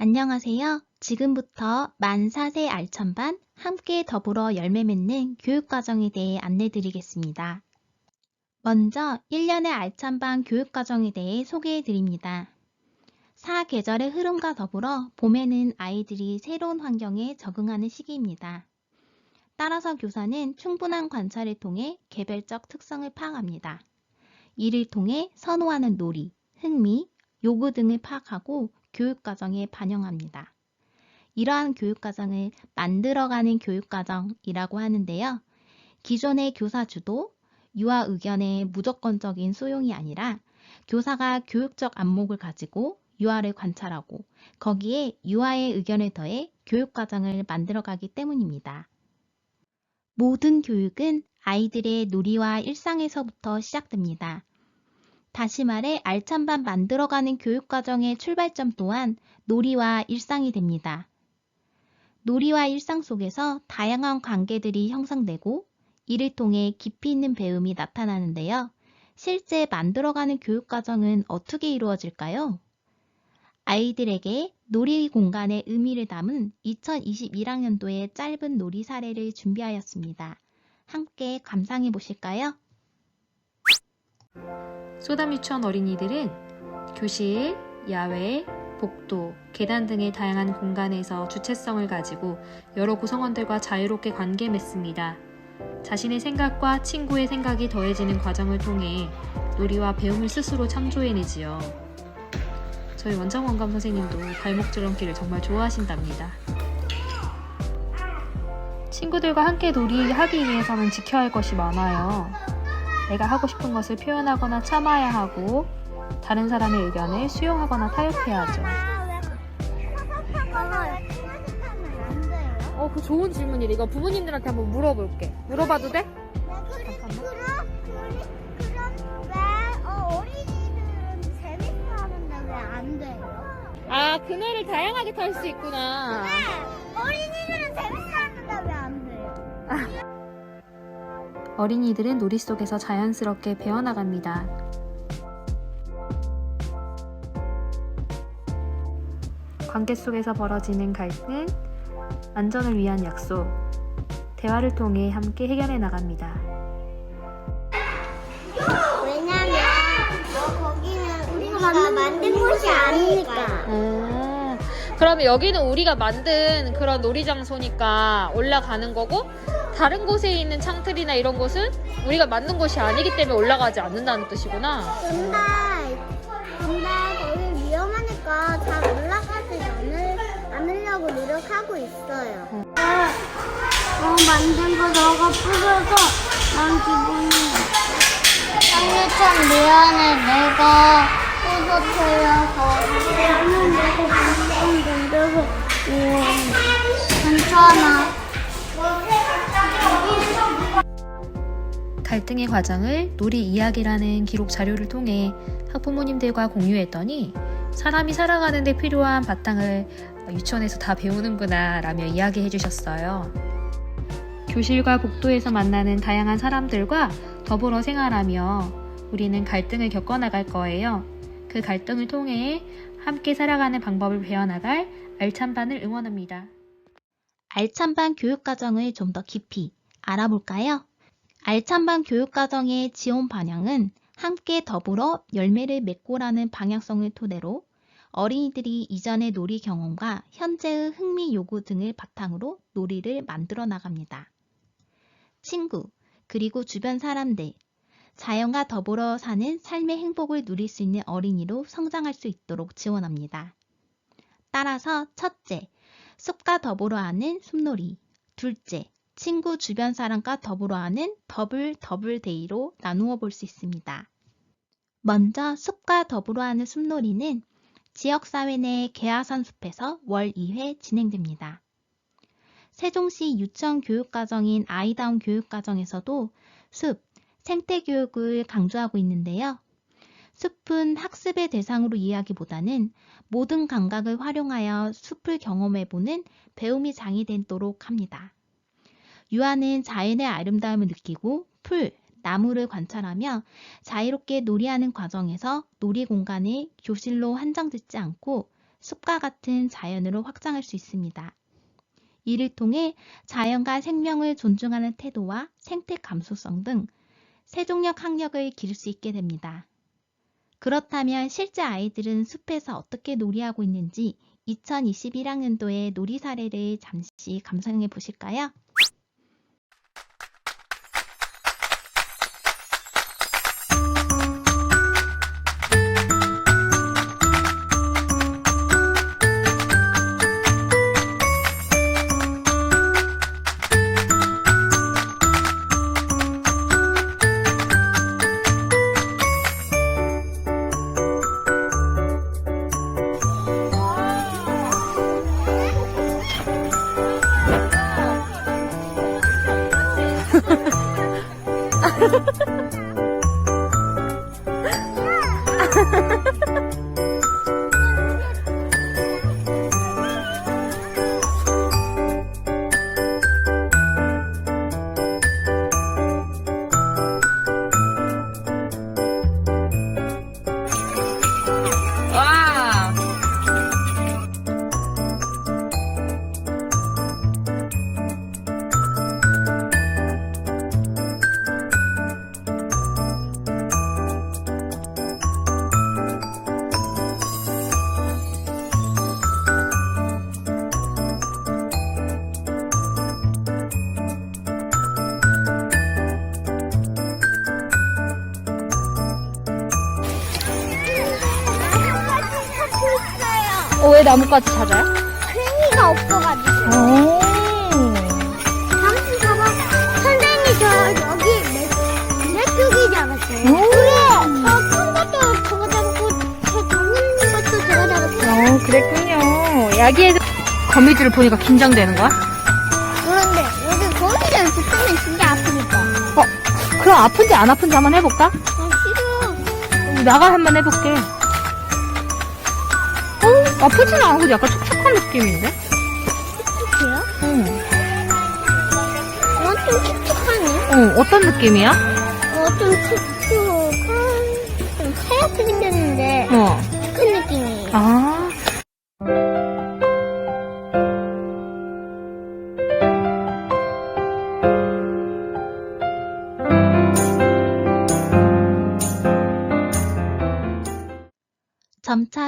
안녕하세요. 지금부터 만 4세 알천반 함께 더불어 열매 맺는 교육과정에 대해 안내드리겠습니다. 먼저 1년의 알찬반 교육과정에 대해 소개해드립니다. 사계절의 흐름과 더불어 봄에는 아이들이 새로운 환경에 적응하는 시기입니다. 따라서 교사는 충분한 관찰을 통해 개별적 특성을 파악합니다. 이를 통해 선호하는 놀이, 흥미, 요구 등을 파악하고 교육과정에 반영합니다. 이러한 교육과정을 만들어가는 교육과정이라고 하는데요. 기존의 교사 주도, 유아 의견의 무조건적인 수용이 아니라 교사가 교육적 안목을 가지고 유아를 관찰하고 거기에 유아의 의견을 더해 교육과정을 만들어가기 때문입니다. 모든 교육은 아이들의 놀이와 일상에서부터 시작됩니다. 다시 말해 알찬반 만들어가는 교육과정의 출발점 또한 놀이와 일상이 됩니다. 놀이와 일상 속에서 다양한 관계들이 형성되고 이를 통해 깊이 있는 배움이 나타나는데요. 실제 만들어가는 교육과정은 어떻게 이루어질까요? 아이들에게 놀이 공간의 의미를 담은 2021학년도의 짧은 놀이 사례를 준비하였습니다. 함께 감상해 보실까요? 소담 유치원 어린이들은 교실, 야외, 복도, 계단 등의 다양한 공간에서 주체성을 가지고 여러 구성원들과 자유롭게 관계 맺습니다. 자신의 생각과 친구의 생각이 더해지는 과정을 통해 놀이와 배움을 스스로 창조해내지요. 저희 원장 원감 선생님도 발목 줄넘기를 정말 좋아하신답니다. 친구들과 함께 놀이하기 위해서는 지켜야 할 것이 많아요. 내가 하고 싶은 것을 표현하거나 참아야 하고 다른 사람의 의견을 수용하거나 타협해야죠. 어, 그 좋은 질문이래. 이거 부모님들한테 한번 물어볼게. 물어봐도 돼? 그럼 왜 어, 어린이들은 재밌어 하는데 왜 안 돼요? 아, 그네를 다양하게 탈수 있구나. 네, 어린이들은 재밌어 하는데 왜안 돼요? 어린이들은 놀이 속에서 자연스럽게 배워나갑니다. 관계 속에서 벌어지는 갈등, 안전을 위한 약속, 대화를 통해 함께 해결해 나갑니다. 왜냐면 거기는 우리가 만든 곳이 아니니까. 음, 그러면 여기는 우리가 만든 그런 놀이 장소니까 올라가는 거고 다른 곳에 있는 창틀이나 이런 곳은 우리가 만든 곳이 아니기 때문에 올라가지 않는다는 뜻이구나. 근데 근데 거기 위험하니까 잘 올라가지 않을, 않으려고 노력하고 있어요. 어, 만든 거 너가 부서서 난 기분이 참 미안해 내가 부서뜨려 괜찮아 갈등의 과정을 놀이 이야기라는 기록 자료를 통해 학부모님들과 공유했더니 사람이 살아가는 데 필요한 바탕을 유치원에서 다 배우는구나 라며 이야기해 주셨어요. 교실과 복도에서 만나는 다양한 사람들과 더불어 생활하며 우리는 갈등을 겪어나갈 거예요. 그 갈등을 통해 함께 살아가는 방법을 배워나갈 알찬반을 응원합니다. 알찬반 교육과정을 좀 더 깊이 알아볼까요? 알찬반 교육과정의 지원 방향은 함께 더불어 열매를 맺고라는 방향성을 토대로 어린이들이 이전의 놀이 경험과 현재의 흥미 요구 등을 바탕으로 놀이를 만들어 나갑니다. 친구, 그리고 주변 사람들, 자연과 더불어 사는 삶의 행복을 누릴 수 있는 어린이로 성장할 수 있도록 지원합니다. 따라서 첫째, 숲과 더불어 하는 숲놀이. 둘째, 친구 주변 사람과 더불어 하는 더블 더블 데이로 나누어 볼 수 있습니다. 먼저 숲과 더불어 하는 숲놀이는 지역사회 내 개화산 숲에서 월 2회 진행됩니다. 세종시 유치원 교육과정인 아이다운 교육과정에서도 숲, 생태교육을 강조하고 있는데요. 숲은 학습의 대상으로 이해하기보다는 모든 감각을 활용하여 숲을 경험해보는 배움이 장이 되도록 합니다. 유아는 자연의 아름다움을 느끼고 풀, 나무를 관찰하며 자유롭게 놀이하는 과정에서 놀이 공간을 교실로 한정짓지 않고 숲과 같은 자연으로 확장할 수 있습니다. 이를 통해 자연과 생명을 존중하는 태도와 생태 감수성 등 세종력 학력을 기를 수 있게 됩니다. 그렇다면 실제 아이들은 숲에서 어떻게 놀이하고 있는지 2021학년도의 놀이 사례를 잠시 감상해 보실까요? 어, 왜 나뭇가지 찾아요? 팽이가 없어가지고. 오. 당신 봐봐. 선생님이 저 여기 내, 메뚜기지 않았어요? 오. 그래. 저큰 것도 저거 잡았고, 저 작은 것도 제가 잡았어요. 어, 그랬군요. 야기의 거미줄을 보니까 긴장되는 거야? 그런데 여기 거미줄 붙으면 진짜 아프니까. 어, 그럼 아픈지 안 아픈지 한번 해볼까? 아, 싫어. 나가 한번 해볼게. 어, 아프지는 않고 약간 촉촉한 느낌인데? 촉촉해요? 응. 어, 좀 촉촉하네. 어, 어떤 느낌이야? 어, 좀 촉촉한, 좀 하얗게 생겼는데, 어. 큰 느낌이에요. 아.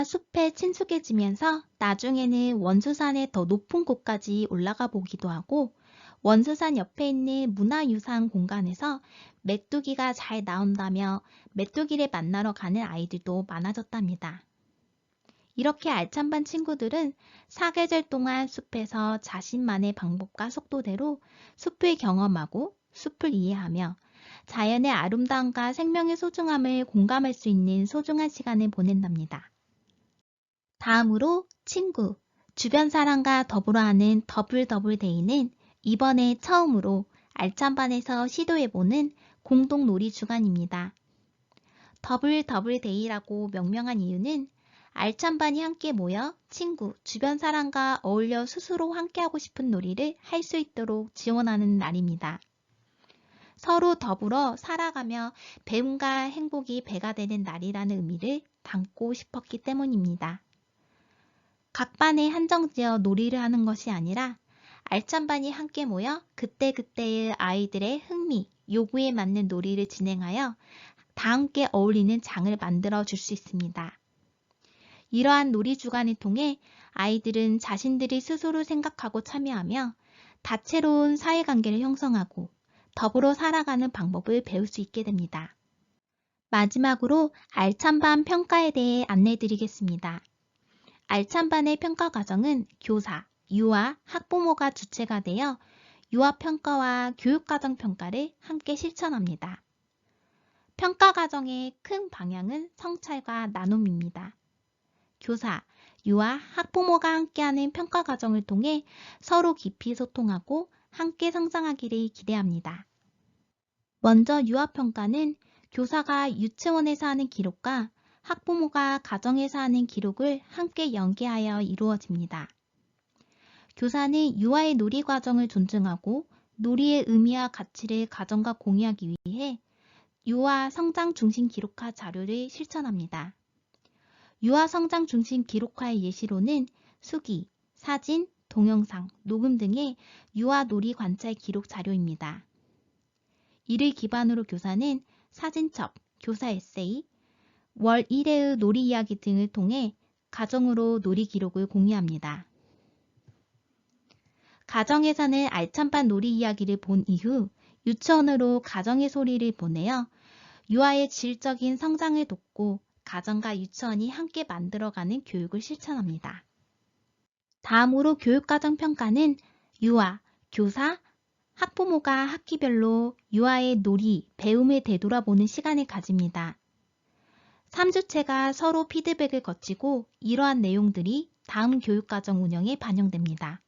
숲에 친숙해지면서 나중에는 원수산의 더 높은 곳까지 올라가 보기도 하고 원수산 옆에 있는 문화유산 공간에서 메뚜기가 잘 나온다며 메뚜기를 만나러 가는 아이들도 많아졌답니다. 이렇게 알찬 반 친구들은 사계절 동안 숲에서 자신만의 방법과 속도대로 숲을 경험하고 숲을 이해하며 자연의 아름다움과 생명의 소중함을 공감할 수 있는 소중한 시간을 보낸답니다. 다음으로 친구, 주변 사람과 더불어 하는 더블 더블 데이는 이번에 처음으로 알찬반에서 시도해보는 공동 놀이 주간입니다. 더블 더블 데이라고 명명한 이유는 알찬반이 함께 모여 친구, 주변 사람과 어울려 스스로 함께하고 싶은 놀이를 할 수 있도록 지원하는 날입니다. 서로 더불어 살아가며 배움과 행복이 배가 되는 날이라는 의미를 담고 싶었기 때문입니다. 각 반에 한정지어 놀이를 하는 것이 아니라 알찬 반이 함께 모여 그때그때의 아이들의 흥미, 요구에 맞는 놀이를 진행하여 다 함께 어울리는 장을 만들어 줄 수 있습니다. 이러한 놀이 주간을 통해 아이들은 자신들이 스스로 생각하고 참여하며 다채로운 사회관계를 형성하고 더불어 살아가는 방법을 배울 수 있게 됩니다. 마지막으로 알찬반 평가에 대해 안내 드리겠습니다. 알찬반의 평가 과정은 교사, 유아, 학부모가 주체가 되어 유아 평가와 교육과정 평가를 함께 실천합니다. 평가 과정의 큰 방향은 성찰과 나눔입니다. 교사, 유아, 학부모가 함께하는 평가 과정을 통해 서로 깊이 소통하고 함께 성장하기를 기대합니다. 먼저 유아평가는 교사가 유치원에서 하는 기록과 학부모가 가정에서 하는 기록을 함께 연계하여 이루어집니다. 교사는 유아의 놀이 과정을 존중하고 놀이의 의미와 가치를 가정과 공유하기 위해 유아 성장 중심 기록화 자료를 실천합니다. 유아 성장 중심 기록화의 예시로는 수기, 사진, 동영상, 녹음 등의 유아 놀이 관찰 기록 자료입니다. 이를 기반으로 교사는 사진첩, 교사 에세이, 월 1회의 놀이 이야기 등을 통해 가정으로 놀이 기록을 공유합니다. 가정에서는 알찬반 놀이 이야기를 본 이후 유치원으로 가정의 소리를 보내어 유아의 질적인 성장을 돕고 가정과 유치원이 함께 만들어가는 교육을 실천합니다. 다음으로 교육과정 평가는 유아, 교사, 학부모가 학기별로 유아의 놀이, 배움을 되돌아보는 시간을 가집니다. 3주체가 서로 피드백을 거치고 이러한 내용들이 다음 교육과정 운영에 반영됩니다.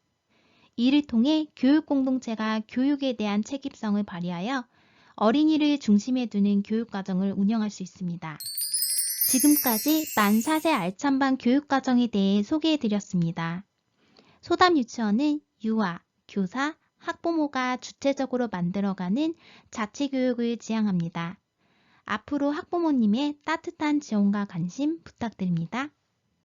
이를 통해 교육 공동체가 교육에 대한 책임성을 발휘하여 어린이를 중심에 두는 교육과정을 운영할 수 있습니다. 지금까지 만 4세 알찬반 교육과정에 대해 소개해드렸습니다. 소담 유치원은 유아, 교사, 학부모가 주체적으로 만들어가는 자치교육을 지향합니다. 앞으로 학부모님의 따뜻한 지원과 관심 부탁드립니다.